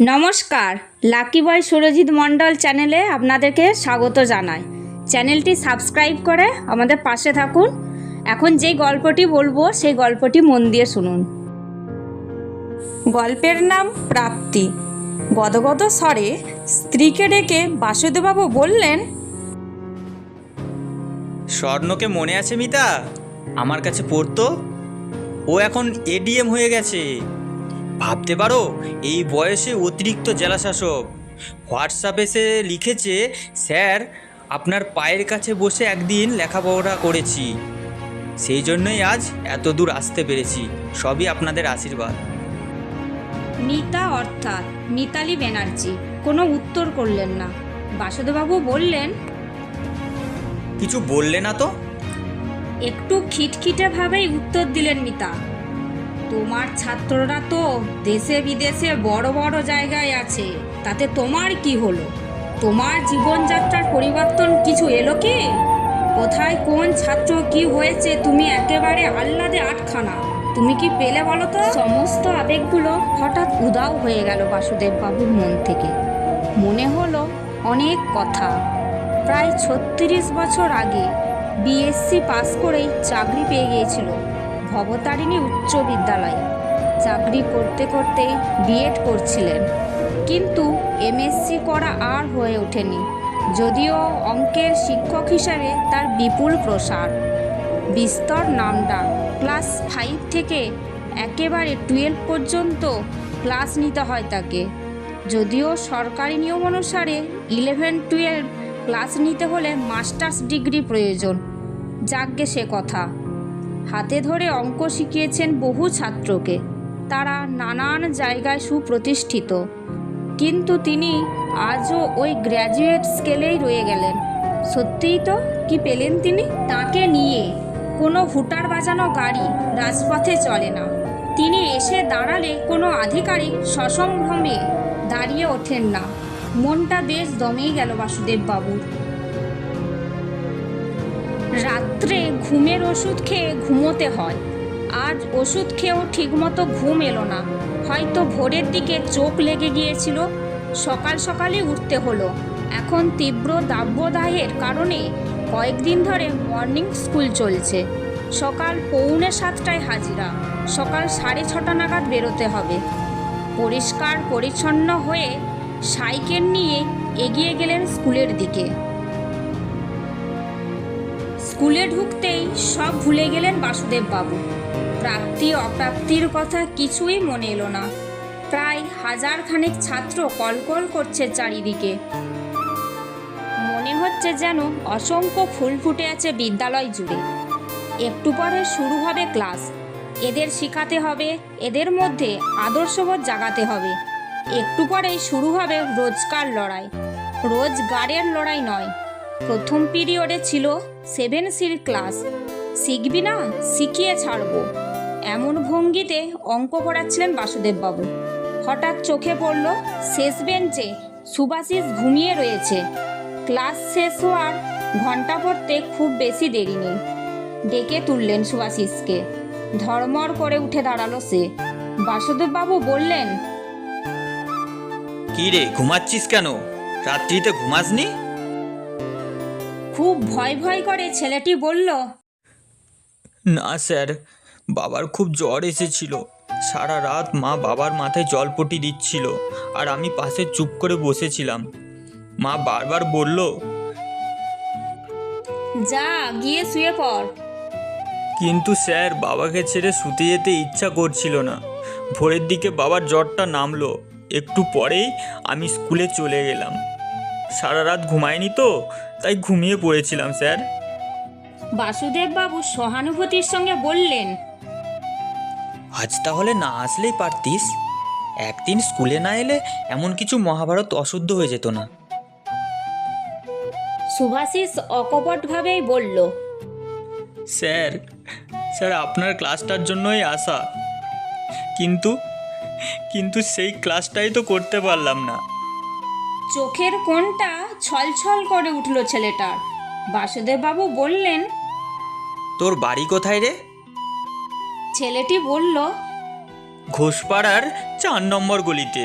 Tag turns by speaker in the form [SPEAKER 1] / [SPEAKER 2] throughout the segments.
[SPEAKER 1] নমস্কার লাকি বয় সুরজিৎ মণ্ডল চ্যানেলে আপনাদেরকে স্বাগত জানাই। চ্যানেলটি সাবস্ক্রাইব করে আমাদের পাশে থাকুন। এখন যেই গল্পটি বলব সেই গল্পটি মন দিয়ে শুনুন। গল্পের নাম প্রাপ্তি। গদগদ স্বরে স্ত্রীকে ডেকে বাসুদেববাবু বললেন
[SPEAKER 2] স্বর্ণকে মনে আছে মিতা? আমার কাছে পড়তো। ও এখন এডিএম হয়ে গেছে। ভাবতে পারো এই বয়সে অতিরিক্ত জেলাশাসক। হোয়াটসঅ্যাপে সে লিখেছে স্যার আপনার পায়ের কাছে বসে একদিন লেখাপড়া করেছি। সেই জন্যই আজ এত দূর আসতে পেরেছি। সবই আপনাদের আশীর্বাদ।
[SPEAKER 1] মিতা অর্থাৎ মিতালি ব্যানার্জি কোনো উত্তর করলেন না। বাসুদেববাবু বললেন
[SPEAKER 2] কিছু বললে না তো?
[SPEAKER 1] একটু খিটখিটে ভাবেই উত্তর দিলেন মিতা। তোমার ছাত্ররা তো দেশে বিদেশে বড় বড় জায়গায় আছে, তাতে তোমার কি হলো? তোমার জীবনযাত্রার পরিবর্তন কিছু এলো কি? কোথায় কোন ছাত্র কি হয়েছে তুমি একেবারে আহ্লাদে আটখানা? তুমি কি পেলে বলো তো? সমস্ত আবেগগুলো হঠাৎ উদাও হয়ে গেল বাসুদেব বাবুর মন থেকে। মনে হলো অনেক কথা। প্রায় ছত্রিশ বছর আগে বিএসসি পাস করেই চাকরি পেয়ে গিয়েছিল। ভবতারিণী উচ্চ বিদ্যালয়ে। চাকরি করতে করতে বিএড করছিলেন। কিন্তু এমএসসি করা আর হয়ে ওঠেনি। যদিও অঙ্কের শিক্ষক হিসাবে তার বিপুল প্রসার। বিস্তর নামটা ক্লাস ফাইভ থেকে একেবারে টুয়েলভ পর্যন্ত ক্লাস নিতে হয় তাকে। যদিও সরকারি নিয়ম অনুসারে ইলেভেন টুয়েলভ ক্লাস নিতে হলে মাস্টার্স ডিগ্রি প্রয়োজন। যাজ্ঞে সে কথা। হাতে ধরে অঙ্ক শিখিয়েছেন বহু ছাত্রকে। তারা নানান জায়গায় সুপ্রতিষ্ঠিত। কিন্তু তিনি আজও ওই গ্র্যাজুয়েট স্কেলেই রয়ে গেলেন। সত্যিই তো? কি পেলেন তিনি? তাকে নিয়ে। কোনো হুটার বাজানো গাড়ি রাজপথে চলে না। তিনি এসে দাঁড়ালে কোনো আধিকারিক সসম্ভ্রমে দাঁড়িয়ে ওঠেন না। মনটা বেশ দমেই গেল বাসুদেব বাবুর রাত্রে ঘুমের ওষুধ খেয়ে ঘুমোতে হয়। আজ ওষুধ খেয়েও ঠিকমতো ঘুম এলো না। হয়তো ভোরের দিকে চোখ লেগে গিয়েছিল। সকাল সকালে উঠতে হলো। এখন তীব্র দাব্যদাহের কারণে কয়েকদিন ধরে মর্নিং স্কুল চলছে। সকাল পৌনে সাতটায় হাজিরা। সকাল সাড়ে ছটা নাগাদ বেরোতে হবে। পরিষ্কার পরিচ্ছন্ন হয়ে সাইকেল নিয়ে এগিয়ে গেলেন স্কুলের দিকে। স্কুলে ঢুকতেই সব ভুলে গেলেন বাসুদেব বাবু প্রাপ্তি, অপ্রাপ্তির কথা কিছুই মনে এলো না। প্রায় হাজার খানেক ছাত্র কলকল করছে চারিদিকে। মনে হচ্ছে যেন অসংখ্য ফুল ফুটে আছে বিদ্যালয় জুড়ে। একটু পরে শুরু হবে ক্লাস। এদের শেখাতে হবে, এদের মধ্যে আদর্শবোধ জাগাতে হবে। একটু পরেই শুরু হবে রোজকার লড়াই। রোজগারের লড়াই নয়, প্রথম পিরিয়ডে ছিল সেভেন সির ক্লাস। শিখবি না? শিখিয়ে ছাড়বো। এমন ভঙ্গিতে অঙ্ক পড়াচ্ছিলেন বাসুদেববাবু। হঠাৎ চোখে পড়ল শেষ বেঞ্চে সুভাষিস ঘুমিয়ে রয়েছে। ক্লাস শেষ হওয়ার ঘণ্টা পড়তে খুব বেশি দেরি নেই। ডেকে তুললেন সুভাষিসকে। ধর্মর করে উঠে দাঁড়াল সে। বাসুদেববাবু বললেন,
[SPEAKER 2] কি রে, ঘুমাচ্ছিস কেন? রাত্রিতে ঘুমাসনি?
[SPEAKER 1] খুব ভয় ভয় করে ছেলেটি বলল
[SPEAKER 2] না স্যার বাবার খুব জ্বর এসেছিল। সারা রাত মা বাবার মাথায় জলপটি দিচ্ছিল আর আমি পাশে চুপ করে বসেছিলাম। মা বারবার বলল
[SPEAKER 1] যা গিয়ে শুয়ে পড়।
[SPEAKER 2] কিন্তু স্যার বাবাকে ছেড়ে শুতে যেতে ইচ্ছা করছিল না। ভোরের দিকে বাবার জ্বরটা নামলো। একটু পরেই আমি স্কুলে চলে গেলাম। সারা রাত ঘুমায়নি তো তাই ঘুমিয়ে পড়েছিলাম স্যার।
[SPEAKER 1] বাসুদেববাবু সহানুভূতির সঙ্গে বললেন
[SPEAKER 2] আজ তাহলে না আসলেই পারতিস। একদিন স্কুলে না এলে এমন কিছু মহাভারত অশুদ্ধ হয়ে যেত না।
[SPEAKER 1] সুভাষিস অকপটভাবেই বলল
[SPEAKER 2] স্যার স্যার আপনার ক্লাসটার জন্যই আসা কিন্তু কিন্তু সেই ক্লাসটাই তো করতে পারলাম না।
[SPEAKER 1] চোখের কোণটা ছলছল করে উঠল ছেলেটার। বাসুদেববাবু বললেন
[SPEAKER 2] তোর বাড়ি কোথায় রে?
[SPEAKER 1] ছেলেটি বলল
[SPEAKER 2] ঘোষপাড়ার চার নম্বর গলিতে।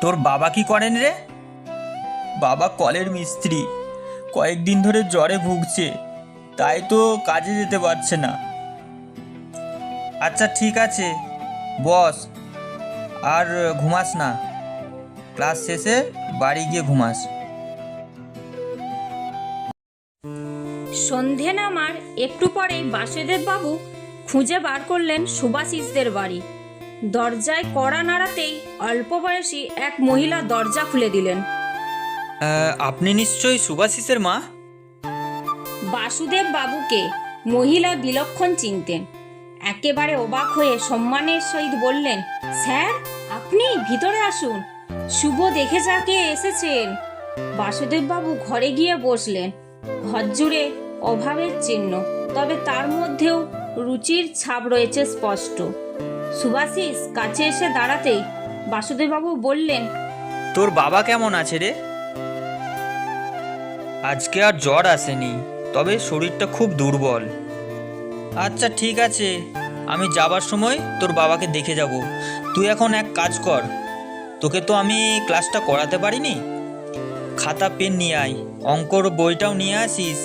[SPEAKER 2] তোর বাবা কি করেন রে? বাবা কলের মিস্ত্রি। কয়েকদিন ধরে জ্বরে ভুগছে তাই তো কাজে যেতে পারছে না। আচ্ছা ঠিক আছে বস আর ঘুমাস না। ক্লাস শেষে বাড়ি গিয়ে ঘুমাস।
[SPEAKER 1] সন্ধে নামার একটু পরেই বাসুদেব বাবু খুঁজে বার করলেন সুভাষিসদের বাড়ি। দরজায় কড়া নাড়াতেই অল্প বয়সী এক মহিলা দরজা খুলে দিলেন।
[SPEAKER 2] আপনি নিশ্চয়ই সুভাষিসের মা?
[SPEAKER 1] বাসুদেব বাবুকে মহিলা বিলক্ষণ চিনতেন। একেবারে অবাক হয়ে সম্মানের সহিত বললেন স্যার আপনি ভিতরে আসুন। শুভ দেখে যাকে এসেছেন। বাসুদেব বাবু ঘরে গিয়ে বসলেন। ঘর জুড়ে অভাবের চিহ্ন, তবে তার মধ্যেও রুচির ছাপ রয়েছে স্পষ্ট। সুভাষিস কাছে এসে দাঁড়াতেই বাসুদেববাবু বললেন,
[SPEAKER 2] তোর বাবা কেমন আছে রে? আজকে আর জ্বর আসেনি, তবে শরীরটা খুব দুর্বল। আচ্ছা ঠিক আছে, আমি যাবার সময় তোর বাবাকে দেখে যাব। তুই এখন এক কাজ কর তোকে তো আমি ক্লাসটা করাতে পারিনি। খাতা পেন নিয়ে আয় অঙ্কর বইটাও নিয়ে আসিস।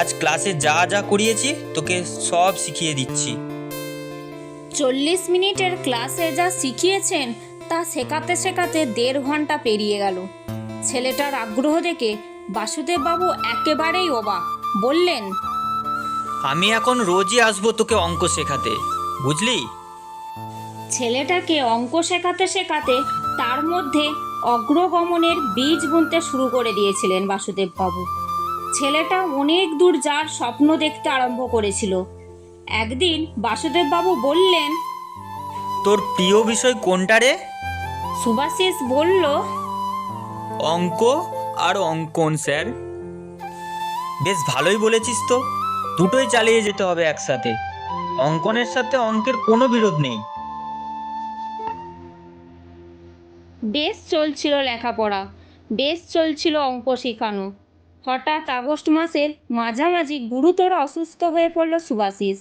[SPEAKER 2] আজ ক্লাসে যা যা করিয়েছি তোকে সব শিখিয়ে দিচ্ছি।
[SPEAKER 1] চল্লিশ মিনিটের ক্লাসে যা শিখিয়েছেন তা শেখাতে শেখাতে দেড় ঘণ্টা পেরিয়ে গেল। ছেলেটার আগ্রহ দেখে বাসুদেব বাবু একেবারেই অবাক। বললেন
[SPEAKER 2] আমি এখন রোজই আসব তোকে অঙ্ক শেখাতে বুঝলি?
[SPEAKER 1] ছেলেটাকে অঙ্ক শেখাতে শেখাতে তার মধ্যে অগ্রগমনের বীজ বুনতে শুরু করে দিয়েছিলেন বাসুদেব বাবু ছেলেটা অনেক দূর যার স্বপ্ন দেখতে আরম্ভ করেছিল। একদিন বাসুদেব বাবু বললেন
[SPEAKER 2] তোর প্রিয় বিষয় কোনটা রে?
[SPEAKER 1] সুভাষিস বলল
[SPEAKER 2] অঙ্ক আর অঙ্কন স্যার। বেশ ভালোই বলেছিস তো। দুটোই চালিয়ে যেতে হবে একসাথে। অঙ্কনের সাথে অঙ্কের কোনো বিরোধ নেই।
[SPEAKER 1] বেশ চলছিল লেখাপড়া, বেশ চলছিল অঙ্ক শেখানো। হঠাৎ আগস্ট মাসের মাঝামাঝি গুরুতর অসুস্থ হয়ে পড়ল সুভাষিস।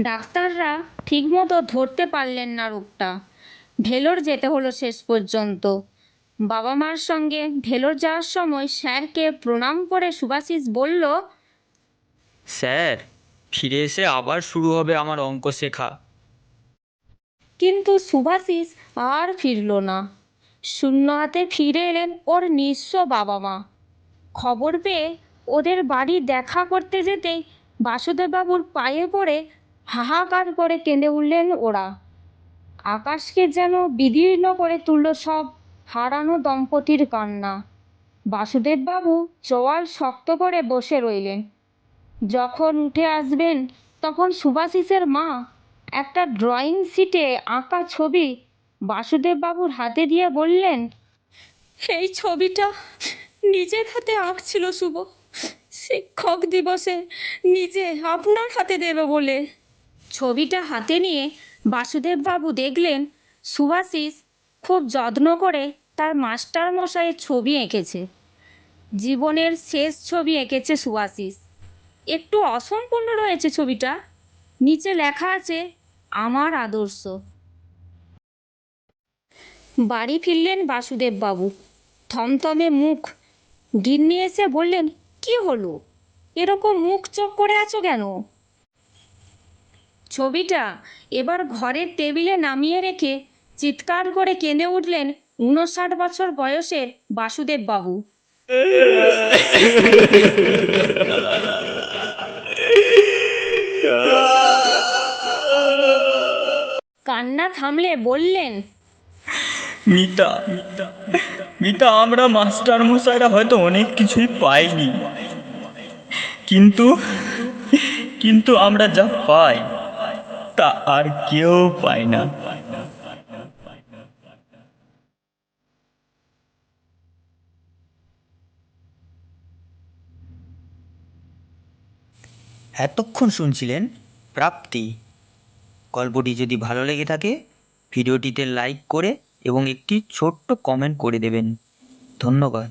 [SPEAKER 1] ডাক্তাররা ঠিকমতো ধরতে পারলেন না রোগটা। ভেলোর যেতে হলো শেষ পর্যন্ত। বাবা মার সঙ্গে ভেলোর যাওয়ার সময় স্যারকে প্রণাম করে সুভাষিস বলল,
[SPEAKER 2] স্যার, ফিরে এসে আবার শুরু হবে আমার অঙ্ক শেখা।
[SPEAKER 1] সুভাষিস আর ফিরল না। শূন্য হাতে ফিরে এলেন ওর নিঃস্ব বাবা মা খবর পেয়ে ওদের বাড়ি দেখা করতে যেতেই বাসুদেববাবুর পায়ে পড়ে হাহাকার করে কেঁদে উঠলেন ওরা। আকাশকে যেন বিদীর্ণ করে তুলল সব হারানো দম্পতির কান্না। বাসুদেববাবু চোয়াল শক্ত করে বসে রইলেন। যখন উঠে আসবেন তখন সুভাষিসের মা একটা ড্রয়িং শিটে আঁকা ছবি বাসুদেববাবুর হাতে দিয়ে বললেন এই ছবিটা নিজের হাতে আঁকছিল শুভ। শিক্ষক দিবসে নিজে আপনার হাতে দেবে বলে। ছবিটা হাতে নিয়ে বাসুদেববাবু দেখলেন সুভাষিস খুব যত্ন করে তার মাস্টার মশাইয়ের ছবি এঁকেছে। জীবনের শেষ ছবি এঁকেছে সুভাষিস একটু অসম্পূর্ণ রয়েছে ছবিটা। নিচে লেখা আছে আমার আদর্শ। বাড়ি ফিরলেন বাসুদেব বাবু থমথমে মুখ। গিন্নি এসে বললেন, কি হলো? এরকম মুখ চোখ করে আছো কেন? ছবিটা এবার ঘরের টেবিলে নামিয়ে রেখে চিৎকার করে কেঁদে উঠলেন উনষাট বছর বয়সের বাসুদেব বাবু কান্না থামলে বললেন
[SPEAKER 2] মিতা মিতা আমরা মাস্টার মশাইরা হয়তো অনেক কিছুই পাইনি। কিন্তু কিন্তু আমরা যা পাই তা আর কেউ পায় না। এতক্ষণ শুনছিলেন প্রাপ্তি। গল্পটি যদি ভালো লেগে থাকে, ভিডিওটিতে লাইক করে এবং একটি ছোট্ট কমেন্ট করে দেবেন। ধন্যবাদ।